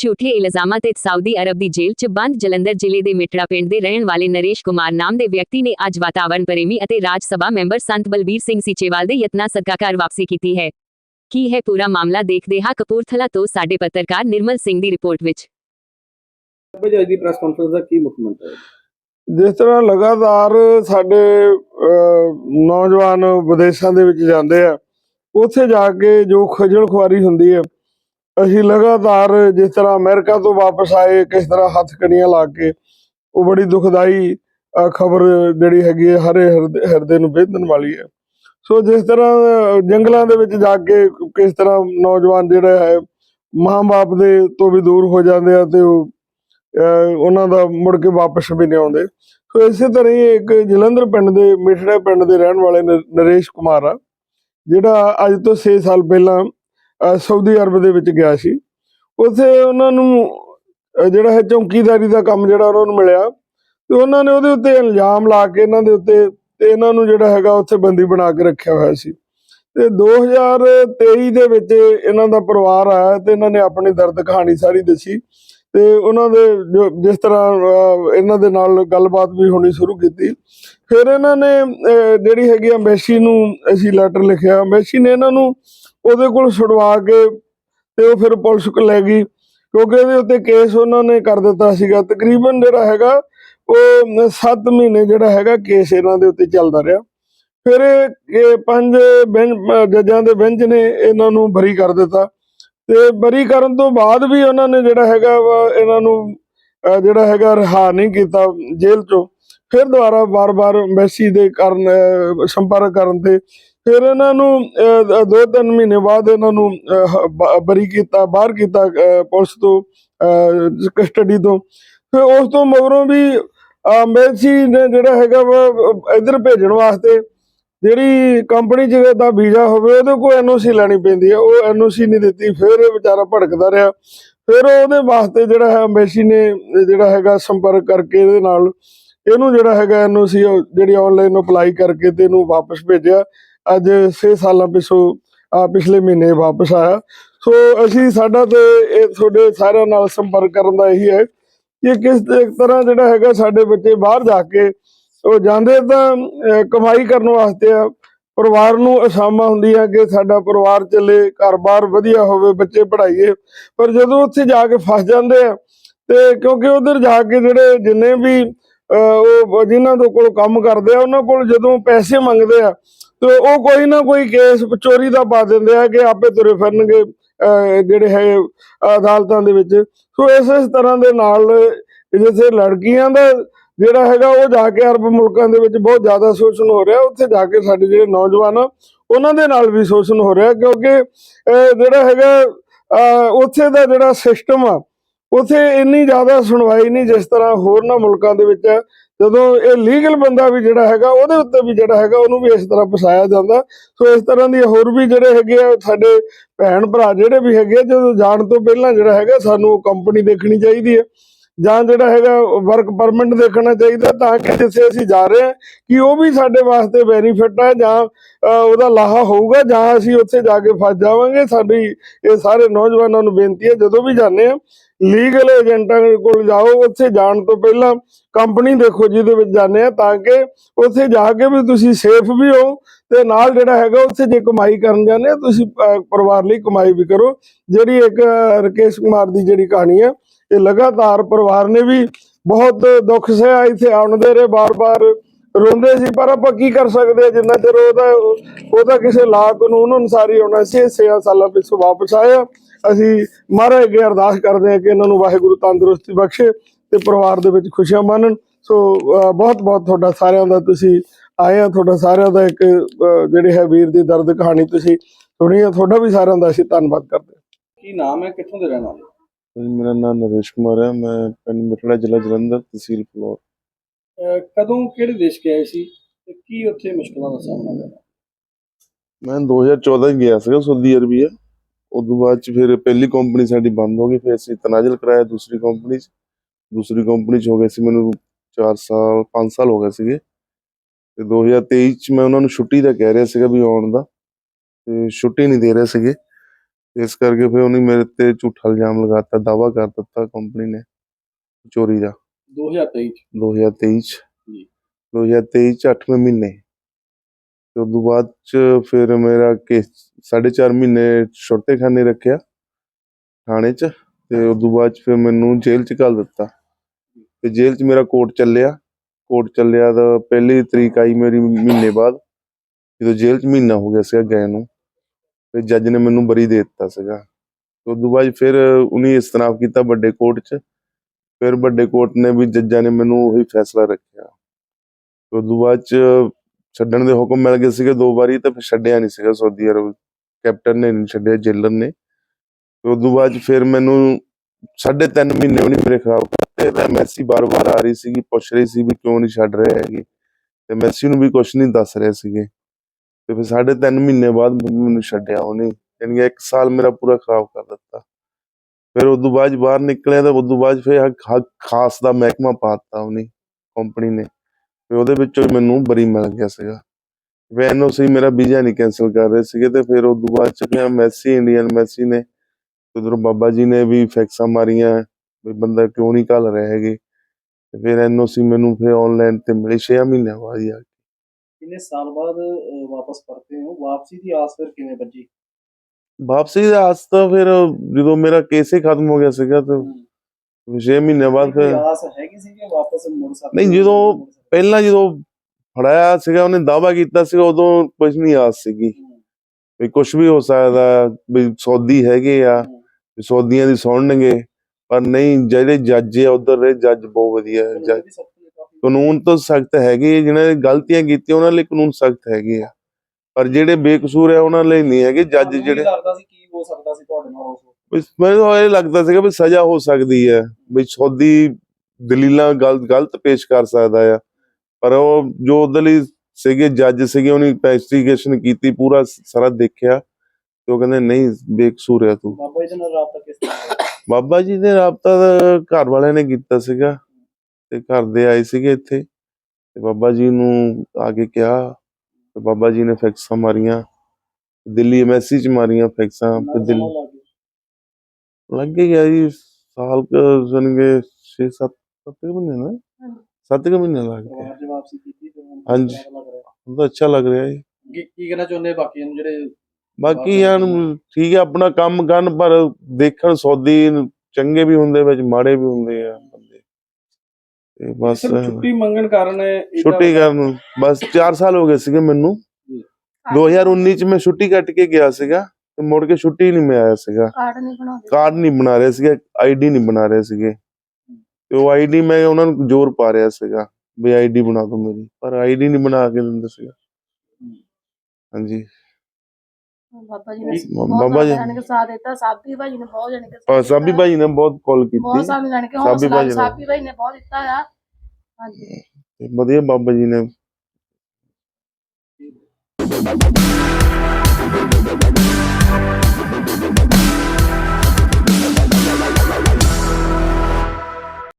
ਝੂਠੇ ਇਲਜ਼ਾਮਾਂ ਤੇ Saudi Arab ਦੀ ਜੇਲ੍ਹ 'ਚ ਬੰਦ ਜਲੰਧਰ ਜ਼ਿਲ੍ਹੇ ਦੇ ਮਿੱਟੜਾ ਪਿੰਡ ਦੇ ਰਹਿਣ ਵਾਲੇ ਨਰੇਸ਼ ਕੁਮਾਰ ਨਾਮ ਦੇ ਵਿਅਕਤੀ ਨੇ ਅੱਜ ਵਾਤਾਵਰਣ ਪ੍ਰੇਮੀ ਅਤੇ ਰਾਜ ਸਭਾ ਮੈਂਬਰ ਸੰਤ ਬਲਬੀਰ ਸਿੰਘ ਸੀਚੇਵਾਲ ਦੇ ਯਤਨਾਂ ਸਦਕਾ ਘਰ ਵਾਪਸੀ ਕੀਤੀ ਹੈ। ਕੀ ਹੈ ਪੂਰਾ ਮਾਮਲਾ ਦੇਖਦੇ ਹਾਂ ਕਪੂਰਥਲਾ ਤੋਂ ਸਾਡੇ ਪੱਤਰਕਾਰ ਨਿਰਮਲ ਸਿੰਘ ਦੀ ਰਿਪੋਰਟ ਵਿੱਚ। ਅੱਜ ਦੀ ਪ੍ਰੈਸ ਕਾਨਫਰੰਸ ਦਾ ਕੀ ਮੁੱਖ ਮੰਤਵ ਹੈ? ਜਿਸ ਤਰ੍ਹਾਂ ਲਗਾਤਾਰ ਸਾਡੇ ਨੌਜਵਾਨ ਵਿਦੇਸ਼ਾਂ ਦੇ ਵਿੱਚ ਜਾਂਦੇ ਆ ਉੱਥੇ ਜਾ ਕੇ ਜੋ ਖਜਲ ਖੁਆਰੀ ਹੁੰਦੀ ਹੈ ਅਸੀਂ ਲਗਾਤਾਰ ਜਿਸ ਤਰ੍ਹਾਂ ਅਮਰੀਕਾ ਤੋਂ ਵਾਪਸ ਆਏ, ਕਿਸ ਤਰ੍ਹਾਂ ਹੱਥ ਕਣੀਆਂ ਲਾ ਕੇ, ਉਹ ਬੜੀ ਦੁਖਦਾਈ ਖਬਰ ਜਿਹੜੀ ਹੈਗੀ ਹੈ, ਹਰੇ ਹਿਰਦੇ ਹਿਰਦੇ ਨੂੰ ਵੇਦਨ ਵਾਲੀ ਹੈ। ਸੋ ਜਿਸ ਤਰ੍ਹਾਂ ਜੰਗਲਾਂ ਦੇ ਵਿੱਚ ਜਾ ਕੇ ਕਿਸ ਤਰ੍ਹਾਂ ਨੌਜਵਾਨ ਜਿਹੜਾ ਹੈ, ਮਾਂ-ਬਾਪ ਦੇ ਤੋਂ ਵੀ ਦੂਰ ਹੋ ਜਾਂਦੇ ਆ ਤੇ ਉਹ ਉਹਨਾਂ ਦਾ ਮੁੜ ਕੇ ਵਾਪਸ ਵੀ ਨਹੀਂ ਆਉਂਦੇ। ਸੋ ਇਸੇ ਤਰ੍ਹਾਂ ਹੀ ਇੱਕ ਜਲੰਧਰ ਪਿੰਡ ਦੇ, ਮਿਠੜੇ ਪਿੰਡ ਦੇ ਰਹਿਣ ਵਾਲੇ ਨ- ਨਰੇਸ਼ ਕੁਮਾਰ ਆ, ਜਿਹੜਾ ਅੱਜ ਤੋਂ 6 ਸਾਲ ਪਹਿਲਾਂ ਸਾਊਦੀ ਅਰਬ ਦੇ ਵਿੱਚ ਗਿਆ ਸੀ। ਉੱਥੇ ਉਹਨਾਂ ਨੂੰ ਜਿਹੜਾ ਹੈ ਚੌਕੀਦਾਰੀ ਦਾ ਕੰਮ ਜਿਹੜਾ ਉਹਨਾਂ ਨੂੰ ਮਿਲਿਆ। ਤੇ ਉਹਨਾਂ ਨੇ ਉਹਦੇ ਉੱਤੇ ਇਲਜ਼ਾਮ ਲਾ ਕੇ ਇਹਨਾਂ ਦੇ ਉੱਤੇ ਤੇ ਇਹਨਾਂ ਨੂੰ ਜਿਹੜਾ ਹੈਗਾ ਉੱਥੇ ਬੰਦੀ ਬਣਾ ਕੇ ਰੱਖਿਆ ਹੋਇਆ ਸੀ। ਤੇ 2023 ਦੇ ਵਿੱਚ ਇਹਨਾਂ ਦਾ ਪਰਿਵਾਰ ਆਇਆ ਤੇ ਇਹਨਾਂ ਨੇ ਆਪਣੀ ਦਰਦ ਕਹਾਣੀ ਸਾਰੀ ਦੱਸੀ। ਤੇ ਉਹਨਾਂ ਦੇ ਜੋ, ਜਿਸ ਤਰ੍ਹਾਂ ਇਹਨਾਂ ਦੇ ਨਾਲ ਗੱਲਬਾਤ ਵੀ ਹੋਣੀ ਸ਼ੁਰੂ ਕੀਤੀ। ਫਿਰ ਇਹਨਾਂ ਨੇ ਜਿਹੜੀ ਹੈਗੀ ਅੰਬੈਸੀ ਨੂੰ ਅਸੀਂ ਲੈਟਰ ਲਿਖਿਆ। ਅੰਬੈਸੀ ਨੇ ਇਹਨਾਂ ਨੂੰ ਉਹਦੇ ਕੋਲ ਛੁਡਵਾ ਕੇ ਤੇ ਉਹ ਫਿਰ ਪੁਲਿਸ ਕੋਲ ਲੈ ਗਈ, ਕਿਉਂਕਿ ਇਹਦੇ ਉੱਤੇ ਕੇਸ ਉਹਨਾਂ ਨੇ ਕਰ ਦਿੱਤਾ ਸੀਗਾ। ਤਕਰੀਬਨ ਜਿਹੜਾ ਹੈਗਾ, ਉਹ 7 ਮਹੀਨੇ ਜਿਹੜਾ ਹੈਗਾ ਕੇਸ ਇਹਨਾਂ ਦੇ ਉੱਤੇ ਚੱਲਦਾ ਰਿਹਾ। ਫਿਰ ਇਹ ਪੰਜ ਜੱਜਾਂ ਦੇ ਬੈਂਚ ਨੇ ਇਹਨਾਂ ਨੂੰ ਬਰੀ ਕਰ ਦਿੱਤਾ। ਤੇ ਬਰੀ ਕਰਨ ਤੋਂ ਬਾਅਦ ਵੀ ਉਹਨਾਂ ਨੇ ਜਿਹੜਾ ਹੈਗਾ ਇਹਨਾਂ ਨੂੰ ਜਿਹੜਾ ਹੈਗਾ ਰਿਹਾ ਨਹੀਂ ਕੀਤਾ ਜੇਲ੍ਹ ਚੋਂ। ਫਿਰ ਦੁਬਾਰਾ ਬਾਰ-ਬਾਰ ਐਮਬੈਸੀ ਦੇ ਕਰਨ ਸੰਪਰਕ ਕਰਨ ਤੇ ਫਿਰ ਇਹਨਾਂ ਨੂੰ ਅਹ, ਦੋ ਤਿੰਨ ਮਹੀਨੇ ਬਾਅਦ ਇਹਨਾਂ ਨੂੰ ਬਰੀ ਕੀਤਾ ਬਾਹਰ ਕੀਤਾ ਪੁਲਿਸ ਤੋਂ ਕਸਟਡੀ ਤੋਂ। ਫਿਰ ਉਸ ਤੋਂ ਮਗਰੋਂ ਵੀ ਐਮਬੈਸੀ ਨੇ ਜਿਹੜਾ ਹੈਗਾ ਵਾ ਅਹ, ਇੱਧਰ ਭੇਜਣ ਵਾਸਤੇ ਜਿਹੜੀ ਕੰਪਨੀ 'ਚ ਦਾ ਵੀਜ਼ਾ ਹੋਵੇ ਉਹਦੇ ਕੋਲ ਐਨਓਸੀ ਲੈਣੀ ਪੈਂਦੀ ਹੈ ਉਹ ਐਨਓਸੀ ਨਹੀਂ ਦਿੱਤੀ ਫਿਰ ਇਹ ਵਿਚਾਰਾ ਭੜਕਦਾ ਰਿਹਾ। ਫਿਰ ਉਹਦੇ ਵਾਸਤੇ ਜਿਹੜਾ ਹੈ ਅੰਬੈਸੀ ਨੇ ਜਿਹੜਾ ਹੈਗਾ ਸੰਪਰਕ ਕਰਕੇ ਇਹਦੇ ਨਾਲ ਇਹਨੂੰ ਜਿਹੜਾ ਹੈਗਾ ਐਨਓਸੀ ਜਿਹੜੀ ਆਨਲਾਈਨ ਅਪਲਾਈ ਕਰਕੇ ਤੇ ਇਹਨੂੰ ਵਾਪਸ ਭੇਜਿਆ। ਅੱਜ 6 ਸਾਲਾਂ ਪਿਛੋਂ ਪਿਛਲੇ ਮਹੀਨੇ ਵਾਪਸ ਆਇਆ। ਸੋ ਅਸੀਂ ਸਾਡਾ ਤੇ ਇਹ ਤੁਹਾਡੇ ਸਾਰਿਆਂ ਨਾਲ ਸੰਪਰਕ ਕਰਨ ਦਾ ਇਹੀ ਹੈ ਕਿ ਕਿਸ ਤਰ੍ਹਾਂ ਜਿਹੜਾ ਹੈਗਾ ਸਾਡੇ ਬੱਚੇ ਬਾਹਰ ਜਾ ਕੇ ਉਹ ਜਾਂਦੇ ਤਾਂ ਕਮਾਈ ਕਰਨ ਵਾਸਤੇ ਆ। ਪਰਿਵਾਰ ਨੂੰ ਅਸਾਮਾਂ ਹੁੰਦੀਆਂ ਕਿ ਸਾਡਾ ਪਰਿਵਾਰ ਚੱਲੇ ਘਰ-ਬਾਰ ਵਧੀਆ ਹੋਵੇ ਬੱਚੇ ਪੜ੍ਹਾਈਏ। ਪਰ ਜਦੋਂ ਉੱਥੇ ਜਾ ਕੇ ਫਸ ਜਾਂਦੇ ਆ ਤੇ ਕਿਉਂਕਿ ਉਧਰ ਜਾ ਕੇ ਜਿਹੜੇ ਜਿੰਨੇ ਵੀ ਅਹ, ਉਹ ਜਿਨ੍ਹਾਂ ਦੇ ਕੋਲ ਕੰਮ ਕਰਦੇ ਆ ਉਹਨਾਂ ਕੋਲ ਜਦੋਂ ਪੈਸੇ ਮੰਗਦੇ ਆ ਤੇ ਉਹ ਕੋਈ ਨਾ ਕੋਈ ਕੇਸ ਚੋਰੀ ਦਾ ਪਾ ਦਿੰਦੇ ਆ ਕਿ ਆਪੇ ਤੁਰੇ ਫਿਰਨਗੇ ਜਿਹੜੇ ਹੈ ਅਦਾਲਤਾਂ ਦੇ ਵਿੱਚ। ਸੋ ਇਸ ਇਸ ਤਰ੍ਹਾਂ ਦੇ ਨਾਲ ਜਿਵੇਂ ਲੜਕੀਆਂ ਦਾ ਜਿਹੜਾ ਹੈਗਾ ਉਹ ਜਾ ਕੇ ਅਰਬ ਮੁਲਕਾਂ ਦੇ ਵਿੱਚ ਬਹੁਤ ਜ਼ਿਆਦਾ ਸ਼ੋਸ਼ਣ ਹੋ ਰਿਹਾ ਉੱਥੇ ਜਾ ਕੇ ਸਾਡੇ ਜਿਹੜੇ ਨੌਜਵਾਨ ਆ ਉਹਨਾਂ ਦੇ ਨਾਲ ਵੀ ਸ਼ੋਸ਼ਣ ਹੋ ਰਿਹਾ ਕਿਉਂਕਿ ਜਿਹੜਾ ਹੈਗਾ ਅਹ, ਉੱਥੇ ਦਾ ਜਿਹੜਾ ਸਿਸਟਮ ਆ ਉੱਥੇ ਇੰਨੀ ਜ਼ਿਆਦਾ ਸੁਣਵਾਈ ਨਹੀਂ ਜਿਸ ਤਰ੍ਹਾਂ ਹੋਰਨਾਂ ਮੁਲਕਾਂ ਦੇ ਵਿੱਚ ਹੈ ਜਦੋਂ ਇਹ ਲੀਗਲ ਬੰਦਾ ਵੀ ਜਿਹੜਾ ਹੈਗਾ ਉਹਦੇ ਉੱਤੇ ਵੀ ਜਿਹੜਾ ਹੈਗਾ ਉਹਨੂੰ ਵੀ ਇਸ ਤਰ੍ਹਾਂ ਫਸਾਇਆ ਜਾਂਦਾ। ਸੋ ਇਸ ਤਰ੍ਹਾਂ ਦੀ ਹੋਰ ਵੀ ਜਿਹੜੇ ਹੈਗੇ ਆ ਸਾਡੇ ਭੈਣ ਭਰਾ ਜਿਹੜੇ ਵੀ ਹੈਗੇ ਆ, ਜਦੋਂ ਜਾਣ ਤੋਂ ਪਹਿਲਾਂ ਜਿਹੜਾ ਹੈਗਾ ਸਾਨੂੰ ਉਹ ਕੰਪਨੀ ਦੇਖਣੀ ਚਾਹੀਦੀ ਹੈ। ਜਾਂ ਜਿਹੜਾ ਹੈਗਾ ਵਰਕ ਪਰਮਿਟ ਦੇਖਣਾ ਚਾਹੀਦਾ ਤਾਂ ਕਿ ਜਿੱਥੇ ਅਸੀਂ ਜਾ ਰਹੇ ਹਾਂ ਕਿ ਉਹ ਵੀ ਸਾਡੇ ਵਾਸਤੇ ਬੈਨੀਫਿਟ ਹੈ ਜਾਂ ਉਹਦਾ ਲਾਹਾ ਹੋਊਗਾ ਜਾਂ ਅਸੀਂ ਉੱਥੇ ਜਾ ਕੇ ਫਸ ਜਾਵਾਂਗੇ। ਸਾਡੀ ਇਹ ਸਾਰੇ ਨੌਜਵਾਨਾਂ ਨੂੰ ਬੇਨਤੀ ਹੈ ਜਦੋਂ ਵੀ ਜਾਂਦੇ ਆ ਲੀਗਲ ਏਜੰਟਾਂ ਕੋਲ ਜਾਓ ਉੱਥੇ ਜਾਣ ਤੋਂ ਪਹਿਲਾਂ ਕੰਪਨੀ ਦੇਖੋ ਜਿਹਦੇ ਵਿੱਚ ਜਾਂਦੇ ਆ ਤਾਂ ਕਿ ਉੱਥੇ ਜਾ ਕੇ ਵੀ ਤੁਸੀਂ ਸੇਫ ਵੀ ਹੋ ਤੇ ਨਾਲ ਜਿਹੜਾ ਹੈਗਾ ਉੱਥੇ ਜੇ ਕਮਾਈ ਕਰਨ ਜਾਂਦੇ ਆ ਤੁਸੀਂ ਪਰਿਵਾਰ ਲਈ ਕਮਾਈ ਵੀ ਕਰੋ। ਜਿਹੜੀ ਇੱਕ ਅਹ, ਰਕੇਸ਼ ਕੁਮਾਰ ਦੀ ਜਿਹੜੀ ਕਹਾਣੀ ਹੈ ਇਹ ਲਗਾਤਾਰ ਪਰਿਵਾਰ ਨੇ ਵੀ ਬਹੁਤ ਦੁੱਖ ਸਹਿਆ ਇੱਥੇ ਆਉਣ ਦੇ ਰਹੇ ਬਾਰ-ਬਾਰ ਰੋਂਦੇ ਸੀ ਪਰ ਆਪਾਂ ਕੀ ਕਰ ਸਕਦੇ ਆ? ਜਿੰਨਾ ਚਿਰ ਉਹਦਾ ਉਹਦਾ ਕਿਸੇ ਲਾ ਕਾਨੂੰਨ ਅਨੁਸਾਰ ਹੋਣਾ ਸੀ 6 ਸਾਲਾਂ ਪਿੱਛੋਂ ਵਾਪਸ ਆਇਆ ਅਸੀਂ ਮਹਾਰਾਜ ਅੱਗੇ ਅਰਦਾਸ ਕਰਦੇ ਹਾਂ ਕਿ ਇਹਨਾਂ ਨੂੰ ਵਾਹਿਗੁਰੂ ਤੰਦਰੁਸਤੀ ਬਖਸ਼ੇ ਤੇ ਪਰਿਵਾਰ ਦੇ ਵਿੱਚ ਖੁਸ਼ੀਆਂ ਮਾਣਨ। ਸੋ ਬਹੁਤ ਬਹੁਤ ਤੁਹਾਡਾ ਸਾਰਿਆਂ ਦਾ ਤੁਸੀਂ ਆਏ ਆ ਤੁਹਾਡਾ ਸਾਰਿਆਂ ਦਾ ਇੱਕ ਅਹ, ਜਿਹੜੇ ਹੈ ਵੀਰ ਦੀ ਦਰਦ ਕਹਾਣੀ ਤੁਸੀਂ ਸੁਣੀ ਆ ਤੁਹਾਡਾ ਵੀ ਸਾਰਿਆਂ ਦਾ ਅਸੀਂ ਧੰਨਵਾਦ ਕਰਦੇ ਹਾਂ ਕੀ ਨਾਮ ਹੈ? ਕਿੱਥੋਂ ਦੇ ਰਹਿਣ ਵਾਲੇ? ਮੇਰਾ ਨਾਮ ਨਰੇਸ਼ ਕੁਮਾਰ ਹੈ। ਮੈਂ ਪਿੰਡ ਮਿਠੜਾ ਜ਼ਿਲ੍ਹਾ ਜਲੰਧਰ ਤਹਿਸੀਲ ਫਲੋਰ। ਅਹ ਕਦੋਂ ਕਿਹੜੇ ਦੇਸ਼ ਗਏ ਸੀ ਤੇ ਕੀ ਉੱਥੇ ਮੁਸ਼ਕਲਾਂ ਦਾ ਸਾਹਮਣਾ ਕਰਨਾ? ਮੈਂ 2014 ਚ ਗਿਆ ਸੀਗਾ ਸਾਊਦੀ ਅਰਬੀਆ ਉਦੋਂ ਬਾਅਦ ਚ ਫਿਰ ਪਹਿਲੀ ਕੰਪਨੀ ਸਾਡੀ ਬੰਦ ਹੋ ਗਈ। ਫਿਰ ਅਸੀਂ ਤਨਾਜ਼ਲ ਕਰਾਇਆ ਦੂਸਰੀ ਕੰਪਨੀ ਚ। ਦੂਸਰੀ ਕੰਪਨੀ ਚ ਹੋ ਗਏ ਸੀ ਮੈਨੂੰ 4 ਸਾਲ 5 ਸਾਲ ਹੋ ਗਏ ਸੀਗੇ। ਤੇ 2023 ਚ ਮੈਂ ਉਹਨਾਂ ਨੂੰ ਛੁੱਟੀ ਦਾ ਕਹਿ ਰਿਹਾ ਸੀਗਾ ਵੀ ਆਉਣ ਦਾ। ਤੇ ਛੁੱਟੀ ਨਹੀਂ ਦੇ ਰਹੇ ਸੀਗੇ। ਇਸ ਕਰਕੇ ਫਿਰ ਉਹਨੇ ਮੇਰੇ ਤੇ ਝੂਠਾ ਇਲਜ਼ਾਮ ਲਗਾਤਾ ਦਾਵਾ ਕਰ ਦਿੱਤਾ ਕੰਪਨੀ ਨੇ ਚੋਰੀ ਦਾ। 2023 ਚ? 2023 ਚ। ਜੀ। 2023 ਚ 8ਵੇਂ ਮਹੀਨੇ। ਤੇ ਉਦੋਂ ਬਾਅਦ ਚ ਫਿਰ ਮੇਰਾ ਕੇਸ 4.5 ਮਹੀਨੇ ਛੋਟੇ ਖਾਨੇ ਰੱਖਿਆ ਥਾਣੇ ਚ ਤੇ ਉਦੋਂ ਬਾਅਦ ਚ ਫਿਰ ਮੈਨੂੰ ਜੇਲ੍ਹ ਚ ਘੱਲ ਦਿੱਤਾ। ਤੇ ਜੇਲ੍ਹ ਚ ਮੇਰਾ ਕੋਰਟ ਚੱਲਿਆ। ਕੋਰਟ ਚੱਲਿਆ ਤਾਂ ਪਹਿਲੀ ਤਰੀਕ ਆਈ ਮੇਰੀ ਮਹੀਨੇ ਬਾਅਦ। ਜਦੋਂ ਜੇਲ੍ਹ ਚ ਮਹੀਨਾ ਹੋ ਗਿਆ ਸੀਗਾ ਗਏ ਨੂੰ। ਤੇ ਜੱਜ ਨੇ ਮੈਨੂੰ ਬਰੀ ਦੇ ਦਿੱਤਾ ਸੀਗਾ। ਤੇ ਉਦੋਂ ਬਾਅਦ ਫਿਰ ਉਹਨੇ ਇਸਤਨਾਫ ਕੀਤਾ ਵੱਡੇ ਕੋਰਟ ਚ। ਫਿਰ ਵੱਡੇ ਕੋਰਟ ਨੇ ਵੀ ਜੱਜਾਂ ਨੇ ਮੈਨੂੰ ਉਹੀ ਫੈਸਲਾ ਰੱਖਿਆ। ਤੇ ਉਦੋਂ ਬਾਅਦ ਚ ਛੱਡਣ ਦੇ ਹੁਕਮ ਮਿਲ ਗਏ ਸੀਗੇ ਦੋ ਵਾਰੀ ਤਾਂ ਫਿਰ ਛੱਡਿਆ ਨਹੀਂ ਸੀਗਾ ਸਾਊਦੀ ਅਰਬ। ਕੈਪਟਨ ਨੇ ਨਹੀਂ ਛੱਡਿਆ, ਜੇਲਰ ਨੇ। ਤੇ ਉਦੋਂ ਬਾਅਦ 'ਚ ਫਿਰ ਮੈਨੂੰ ਸਾਢੇ ਤਿੰਨ ਮਹੀਨੇ ਉਹਨੇ ਮੇਰੇ ਖਰਾਬ ਕਰਤੇ ਤੇ ਮੈਸੀ ਬਾਰ-ਬਾਰ ਆ ਰਹੀ ਸੀਗੀ, ਪੁੱਛ ਰਹੀ ਸੀ ਵੀ ਕਿਉਂ ਨਹੀਂ ਛੱਡ ਰਹੇ ਹੈਗੇ। ਤੇ ਮੈਸੀ ਨੂੰ ਵੀ ਕੁਝ ਨਹੀਂ ਦੱਸ ਰਹੇ ਸੀਗੇ। ਤੇ ਫਿਰ ਸਾਢੇ ਤਿੰਨ ਮਹੀਨੇ ਬਾਅਦ ਮੈਨੂੰ ਛੱਡਿਆ ਉਹਨੇ। ਯਾਨੀ ਕਿ ਇੱਕ ਸਾਲ ਮੇਰਾ ਪੂਰਾ ਖਰਾਬ ਕਰ ਦਿੱਤਾ। ਫਿਰ ਉਦੋਂ ਬਾਅਦ ਬਾਹਰ ਨਿਕਲਿਆ ਤਾਂ ਉਦੋਂ ਬਾਅਦ ਫਿਰ ਖਾਸ ਦਾ ਮਹਿਕਮਾ ਪਾਤਾ ਉਹਨੇ ਕੰਪਨੀ ਨੇ। ਤੇ ਉਹਦੇ ਵਿੱਚੋਂ ਮੈਨੂੰ ਬਰੀ ਮਿਲ ਗਿਆ ਸੀਗਾ। ਵੀ ਐਨਓਸੀ ਮੇਰਾ ਵੀਜ਼ਾ ਨਹੀਂ ਕੈਨਸਲ ਕਰ ਰਹੇ ਸੀਗੇ ਤੇ ਫਿਰ ਉਦੋਂ ਬਾਅਦ 'ਚ ਕਿਹਾ ਮੈਸੀ ਇੰਡੀਅਨ ਮੈਸੀ ਨੇ, ਉਧਰੋਂ ਬਾਬਾ ਜੀ ਨੇ ਵੀ ਫੈਕਸਾਂ ਮਾਰੀਆਂ, ਵੀ ਬੰਦਾ ਕਿਉਂ ਨਹੀਂ ਘੱਲ ਰਿਹਾ ਹੈਗੇ। ਤੇ ਫਿਰ ਐਨਓਸੀ ਮੈਨੂੰ ਫਿਰ ਆਨਲਾਈਨ ਤੇ ਮਿਲੀ 6 ਮਹੀਨਿਆਂ ਬਾਅਦ ਹੀ ਆ ਕੇ। ਕਿੰਨੇ ਸਾਲ ਬਾਅਦ ਵਾਪਸ ਪਰਤੇ ਹੋ? ਵਾਪਸੀ ਦੀ ਆਸ ਫਿਰ ਕਿਵੇਂ ਬੱਜੀ ਵਾਪਸੀ ਦਾ ਆਸ ਤਾਂ ਫਿਰ ਜਦੋਂ ਮੇਰਾ ਕੇਸ ਹੀ ਖਤਮ ਹੋ ਗਿਆ ਸੀਗਾ ਤਾਂ 6 ਬਾਅਦ ਕੋਈ ਫਿਰ ਆਸ ਹੈਗੀ ਸੀ ਕਿ ਵਾਪਸ ਮੁੜ ਸਕਦੇ ਨਹੀਂ, ਜਦੋਂ- ਮੁੜ ਸਕਦੇ ਪਹਿਲਾਂ ਜਦੋਂ ਫੜਾਇਆ ਸੀਗਾ ਉਹਨੇ ਦਾਵਾ ਕੀਤਾ ਸੀਗਾ ਉਦੋਂ ਕੁਝ ਨਹੀਂ ਆਸ ਸੀਗੀ। ਹੋ। ਵੀ ਕੁਝ ਵੀ ਹੋ ਸਕਦਾ ਵੀ ਸੌਦੀ ਹੈਗੇ ਆ ਵੀ ਸੌਦੀਆਂ ਦੀ ਸੁਣਨਗੇ ਪਰ ਨਹੀਂ ਜਿਹੜੇ ਜੱਜ ਆ ਉਧਰ ਦੇ ਜੱਜ ਬਹੁਤ ਵਧੀਆ ਹੈ। ਜੱਜ ਕਾਨੂੰਨ ਦੀ ਸਖਤੀ ਕਾਫੀ ਕਾਨੂੰਨ ਤਾਂ ਸਖਤ ਹੈਗੇ ਜਿਨ੍ਹਾਂ ਨੇ ਗਲਤੀਆਂ ਕੀਤੀਆਂ ਉਹਨਾਂ ਲਈ ਕਾਨੂੰਨ ਸਖਤ ਹੈਗੇ ਆ। ਪਰ ਜਿਹੜੇ ਬੇਕਸੂਰ ਆ ਉਹਨਾਂ ਲਈ ਨਹੀਂ ਹੈਗੇ। ਜੱਜ ਜਿਹੜੇ ਲੱਗਦਾ ਸੀ ਕੀ ਹੋ ਸਕਦਾ ਸੀ ਤੁਹਾਡੇ ਨਾਲ ਉਸ ਵਕਤ? ਵੀ ਮੈਨੂੰ ਤਾਂ ਇਹ ਲੱਗਦਾ ਸੀਗਾ ਵੀ ਸਜ਼ਾ ਹੋ ਸਕਦੀ ਹੈ ਵੀ ਸੌਦੀ ਦਲੀਲਾਂ ਗਲਤ ਗਲਤ ਪੇਸ਼ ਕਰ ਸਕਦਾ ਆ। ਪਰ ਉਹ ਜੋ ਉਹਦੇ ਲਈ ਸੀਗੇ ਜੱਜ ਸੀਗੇ ਉਹਨੇ ਇਨਵੈਸਟੀਗੇਸ਼ਨ ਕੀਤੀ ਪੂਰਾ ਸਾਰਾ ਦੇਖਿਆ। ਤੇ ਉਹ ਕਹਿੰਦੇ ਨਹੀਂ ਬੇਕਸੂਰ ਆ ਤੂੰ। ਬਾਬਾ ਜੀ ਦੇ ਨਾਲ ਰਾਬਤਾ ਕਿਸ ਤਰ੍ਹਾਂ? ਬਾਬਾ ਜੀ ਦੇ ਰਾਬਤਾ ਘਰ ਵਾਲਿਆਂ ਨੇ ਕੀਤਾ ਸੀਗਾ। ਤੇ ਘਰ ਦੇ ਆਏ ਸੀਗੇ ਇੱਥੇ। ਤੇ ਬਾਬਾ ਜੀ ਨੂੰ ਆ ਕੇ ਕਿਹਾ ਤੇ ਬਾਬਾ ਜੀ ਨੇ ਫੈਕਸਾਂ ਮਾਰੀਆਂ। ਦਿੱਲੀ ਐਮਐਸਸੀ ਚ ਮਾਰੀਆਂ ਫੈਕਸਾਂ ਤੇ ਦਿੱਲੀ ਲੱਗ ਗਿਆ? ਜੀ ਸਾਲ ਕ ਜਾਣਗੇ 6 7 7 ਮਹੀਨੇ ਨਾ? 7 ਮਹੀਨੇ ਲੱਗ ਗਏ। ਵਾਪਸੀ ਕੀਤੀ ਤੇ ਹਾਂਜੀ। ਹੁਣ ਤਾਂ ਅੱਛਾ ਲੱਗ ਰਿਹਾ ਜੀ। ਕੀ ਕੀ ਕਹਿਣਾ ਚਾਹੁੰਦੇ ਬਾਕੀਆਂ ਨੂੰ ਜਿਹੜੇ ਬਾਕੀ ਯਾਰ ਠੀਕ ਹੈ ਆਪਣਾ ਕੰਮ ਕਰਨ ਪਰ ਦੇਖਣ ਸੌਦੀ ਚੰਗੇ ਵੀ ਹੁੰਦੇ ਵਿੱਚ ਮਾੜੇ ਵੀ ਹੁੰਦੇ ਆ। ਤੇ ਬਸ ਛੁੱਟੀ ਮੰਗਣ ਕਾਰਨ ਛੁੱਟੀ ਕਰਨ ਬਸ 4 ਸਾਲ ਹੋ ਗਏ ਸੀਗੇ ਮੈਨੂੰ। 2019 ਚ ਮੈਂ ਛੁੱਟੀ ਕੱਟ ਕੇ ਗਿਆ ਸੀਗਾ ਤੇ ਮੁੜ ਕੇ ਛੁੱਟੀ ਨਹੀਂ ਮੈਂ ਆਇਆ ਸੀਗਾ। ਕਾਰਡ ਨਹੀਂ ਬਣਾਉਂਦੇ ਕਾਰਡ ਨਹੀਂ ਬਣਾ ਰਹੇ ਸੀਗੇ ਆਈਡੀ ਨਹੀਂ ਬਣਾ ਰਹੇ ਸੀਗੇ। ਤੇ ਉਹ ਆਈਡੀ ਮੈਂ ਉਹਨਾਂ ਨੂੰ ਜ਼ੋਰ ਪਾ ਰਿਹਾ ਸੀਗਾ ਵੀ ਆਈਡੀ ਬਣਾ ਦਿਓ ਮੇਰੀ ਪਰ ਆਈਡੀ ਨਹੀਂ ਬਣਾ ਕੇ ਦਿੰਦੇ ਸੀਗਾ। ਹਾਂਜੀ। ਬਾਬਾ ਜੀ ਨੇ ਬਾ- ਬਹੁਤ ਬਾਬਾ ਜੀ- ਜਾਣ ਕੇ ਸਾਥ ਦਿੱਤਾ ਸਾਬੀ ਭਾਜੀ ਨੇ ਬਹੁਤ ਜਾਣ ਕੇ ਸਾਥ ਔਰ ਸਾਬੀ ਦਿੱਤਾ। ਭਾਈ ਨੇ ਬਹੁਤ ਕਾਲ ਬਹੁਤ ਕੀਤੀ ਸਾਬੀ ਜਾਣ ਕੇ ਸਾਬੀ ਹੌਸਲਾ ਭਾਜੀ ਨੇ। ਸਾਬੀ ਭਾਈ ਨੇ ਬਹੁਤ ਦਿੱਤਾ ਆ ਹਾਂਜੀ ਤੇ ਵਧੀਆ ਬਾਬਾ ਜੀ ਨੇ